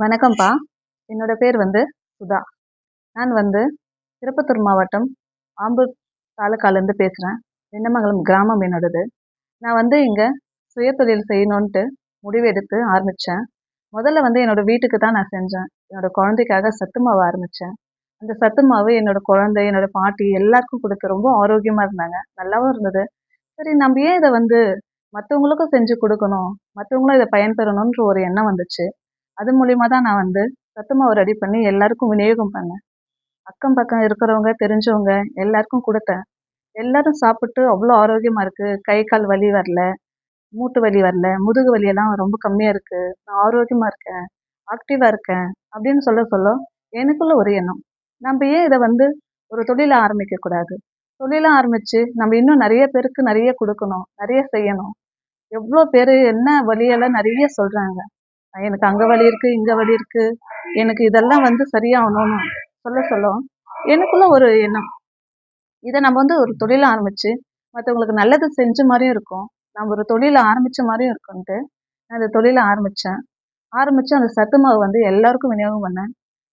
வணக்கம்ப்பா. என்னோட பேர் வந்து சுதா. நான் வந்து திருப்பத்தூர் மாவட்டம் ஆம்பூர் தாலுக்காலேருந்து பேசுகிறேன் வெண்ணமங்கலம் கிராமம் என்னோடது. நான் வந்து இங்கே சுயத்தொழில் செய்யணுன்ட்டு முடிவெடுத்து ஆரம்பித்தேன் முதல்ல வந்து என்னோடய வீட்டுக்கு தான் நான் செஞ்சேன். என்னோட குழந்தைக்காக சத்து மாவு ஆரம்பித்தேன் அந்த சத்து மாவு என்னோடய குழந்தை என்னோட பாட்டி எல்லாருக்கும் கொடுத்து ரொம்ப ஆரோக்கியமாக இருந்தாங்க. நல்லாவும் இருந்தது. சரி நம்ம ஏன் இதை வந்து மற்றவங்களுக்கும் செஞ்சு கொடுக்கணும்? மற்றவங்களும் இதை பயன்பெறணுன்ற ஒரு எண்ணம் வந்துச்சு. அது மூலியமாக தான் நான் வந்து சத்துமாவு ரெடி பண்ணி எல்லாருக்கும் விநியோகம் பண்ணேன். அக்கம் பக்கம் இருக்கிறவங்க தெரிஞ்சவங்க எல்லாருக்கும் கொடுத்தேன். எல்லாரும் சாப்பிட்டு அவ்வளோ ஆரோக்கியமாக இருக்குது கை கால் வலி வரல மூட்டு வலி வரல முதுகு வலியெல்லாம் ரொம்ப கம்மியாக இருக்குது நான் ஆரோக்கியமாக இருக்கேன் ஆக்டிவாக இருக்கேன் அப்படின்னு சொல்ல சொல்ல எனக்குள்ள ஒரு எண்ணம். நம்ம ஏன் இதை வந்து ஒரு தொழிலை ஆரம்பிக்கக்கூடாது தொழிலாக ஆரம்பித்து நம்ம இன்னும் நிறைய பேருக்கு நிறைய கொடுக்கணும் நிறைய செய்யணும். எவ்வளோ பேர் என்ன வழியெல்லாம் நிறைய சொல்கிறாங்க எனக்கு அங்க வலி இருக்கு இங்க வலி இருக்கு. எனக்கு இதெல்லாம் வந்து சரியாகணும்னு சொல்ல சொல்ல எனக்குள்ள ஒரு எண்ணம். இதை நம்ம வந்து ஒரு தொழில் ஆரம்பிச்சு மற்றவங்களுக்கு நல்லது செஞ்ச மாதிரியும் இருக்கும். நம்ம ஒரு தொழிலை ஆரம்பிச்ச மாதிரியும் இருக்கும்ட்டு நான் அந்த தொழிலை ஆரம்பிச்சேன். ஆரம்பிச்சு அந்த சத்து மாவு வந்து எல்லாருக்கும் விநியோகம் பண்ணேன்.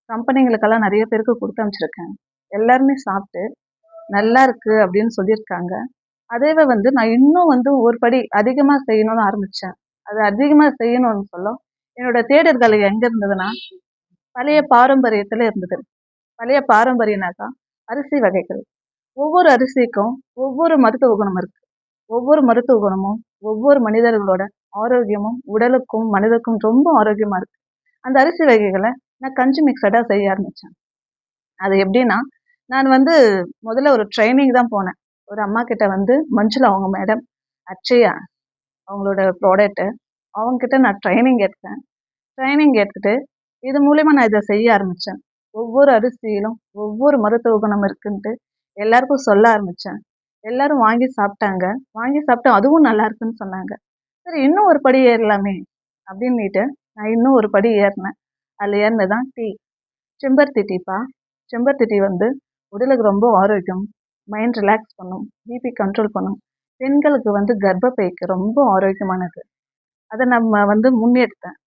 கம்பெனிங்களுக்கெல்லாம் நிறைய பேருக்கு கொடுத்து அனுப்பிச்சிருக்கேன். எல்லாருமே சாப்பிட்டு நல்லா இருக்கு அப்படின்னு சொல்லியிருக்காங்க. அதேவே வந்து நான் இன்னும் வந்து ஒரு படி அதிகமாக செய்யணும்னு ஆரம்பித்தேன் அது அதிகமாக செய்யணும்னு சொல்ல என்னோட தேடல்கள் எங்க இருந்ததுன்னா பழைய பாரம்பரியத்துல இருந்தது. பழைய பாரம்பரியனாக்கா அரிசி வகைகள். ஒவ்வொரு அரிசிக்கும் ஒவ்வொரு மருத்துவ குணம் இருக்கு. ஒவ்வொரு மருத்துவ குணமும் ஒவ்வொரு மனிதர்களோட ஆரோக்கியமும் உடலுக்கும் மனதுக்கும் ரொம்ப ஆரோக்கியமா இருக்கு. அந்த அரிசி வகைகளை நான் கஞ்சி மிக்சடாக செய்ய ஆரம்பித்தேன் அது எப்படின்னா நான் வந்து முதல்ல ஒரு ட்ரைனிங் தான் போனேன். ஒரு அம்மா கிட்ட வந்து மஞ்சுளா அவங்க மேடம் அச்சயா அவங்களோட ப்ராடக்ட்டு அவங்கக்கிட்ட நான் ட்ரைனிங் எடுத்தேன். ட்ரைனிங் எடுத்துகிட்டு இது மூலிமா நான் இதை செய்ய ஆரம்பித்தேன் ஒவ்வொரு அரிசியிலும் ஒவ்வொரு மருத்துவ குணம் இருக்குன்ட்டு எல்லாருக்கும் சொல்ல ஆரம்பித்தேன் எல்லாரும் வாங்கி சாப்பிட்டாங்க. வாங்கி சாப்பிட்டு அதுவும் நல்லா இருக்குன்னு சொன்னாங்க. சரி இன்னும் ஒரு படி ஏறலாமே அப்படின்னுட்டு நான் இன்னும் ஒரு படி ஏறினேன். அதில் ஏறினதான் டீ. செம்பருத்தி டீப்பா? செம்பருத்தி டீ வந்து உடலுக்கு ரொம்ப ஆரோக்கியம் மைண்ட் ரிலாக்ஸ் பண்ணும் பிபி கண்ட்ரோல் பண்ணும். பெண்களுக்கு வந்து கர்ப்பப்பைக்கு ரொம்ப ஆரோக்கியமானது. அதை நம்ம வந்து முன்னெடுத்தேன்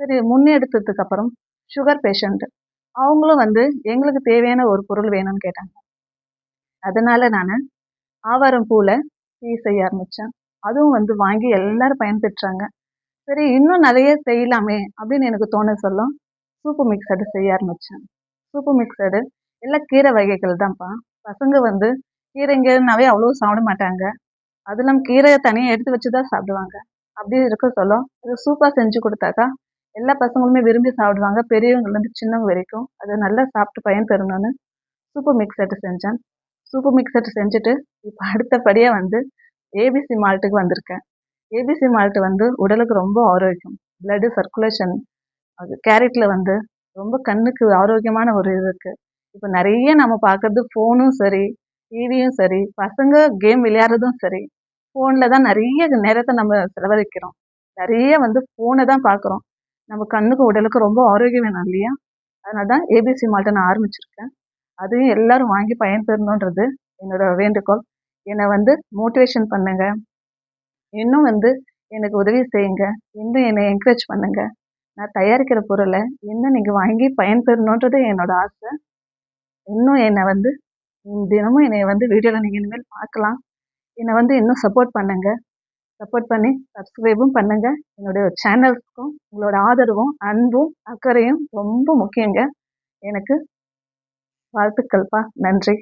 சரி முன்னெடுத்ததுக்கு அப்புறம் சுகர் பேஷண்ட்டு அவங்களும் வந்து எங்களுக்கு தேவையான ஒரு பொருள் வேணும்னு கேட்டாங்க. அதனால் நான் ஆவாரம் பூவில் டீ செய்ய ஆரம்பித்தேன் அதுவும் வந்து வாங்கி எல்லோரும் பயன்பெற்றாங்க. சரி இன்னும் நிறைய செய்யலாமே அப்படின்னு எனக்கு தோண சொல்ல சூப்பு மிக்சடு செய்ய ஆரம்பித்தேன் சூப்பு மிக்சடு எல்லாம் கீரை வகைகள் தான்ப்பா. பசங்க வந்து கீரைங்கனாவே அவ்வளோ சாப்பிட மாட்டாங்க. அது இல்லாமல் கீரையை தனியாக எடுத்து வச்சு தான் சாப்பிடுவாங்க. அப்படி இருக்க சொல்ல அது சூப்பாக செஞ்சு கொடுத்தாக்கா எல்லா பசங்களுமே விரும்பி சாப்பிடுவாங்க. பெரியவங்கலேருந்து சின்னவங்க வரைக்கும் அதை நல்லா சாப்பிட்டு பயன் பெறணும்னு சூப்பு மிக்சர்ட்டு செஞ்சேன். சூப்பு மிக்சர்ட்டு செஞ்சுட்டு இப்போ அடுத்தபடியாக வந்து ஏபிசி மால்ட்டுக்கு வந்திருக்கேன். ஏபிசி மால்ட்டு வந்து உடலுக்கு ரொம்ப ஆரோக்கியம். பிளட்டு சர்க்குலேஷன் அது கேரட்டில் வந்து ரொம்ப கண்ணுக்கு ஆரோக்கியமான ஒரு இது இருக்குது இப்போ நிறைய நம்ம பார்க்கறது ஃபோனும் சரி டிவியும் சரி பசங்க கேம் விளையாடுறதும் சரி ஃபோனில் தான் நிறைய நேரத்தை நம்ம செலவழிக்கிறோம். நிறைய வந்து ஃபோனை தான் பார்க்குறோம். நம்ம கண்ணுக்கு உடலுக்கு ரொம்ப ஆரோக்கியம் வேணும் இல்லையா? அதனால தான் ஏபிசி மால்ட்டை நான் ஆரம்பிச்சிருக்கேன். அதையும் எல்லாரும் வாங்கி பயன்பெறணுன்றது என்னோட வேண்டுகோள். என்னை வந்து மோட்டிவேஷன் பண்ணுங்க. இன்னும் வந்து எனக்கு உதவி செய்யுங்க. இன்னும் என்னை என்கரேஜ் பண்ணுங்க. நான் தயாரிக்கிற பொருளை இன்னும் நீங்கள் வாங்கி பயன்பெறணுன்றது என்னோட ஆசை. இன்னும் என்னை வந்து தினமும் என்னை வந்து வீடியோவில் நீங்கள் இனிமேல் பார்க்கலாம். என்னை வந்து இன்னும் சப்போர்ட் பண்ணுங்க. சப்போர்ட் பண்ணி சப்ஸ்கிரைபும் பண்ணுங்க. என்னுடைய சேனல்ஸ்க்கும் உங்களோட ஆதரவும் அன்பும் அக்கறையும் ரொம்ப முக்கியங்க. எனக்கு வாழ்த்துக்கள்ப்பா. நன்றி.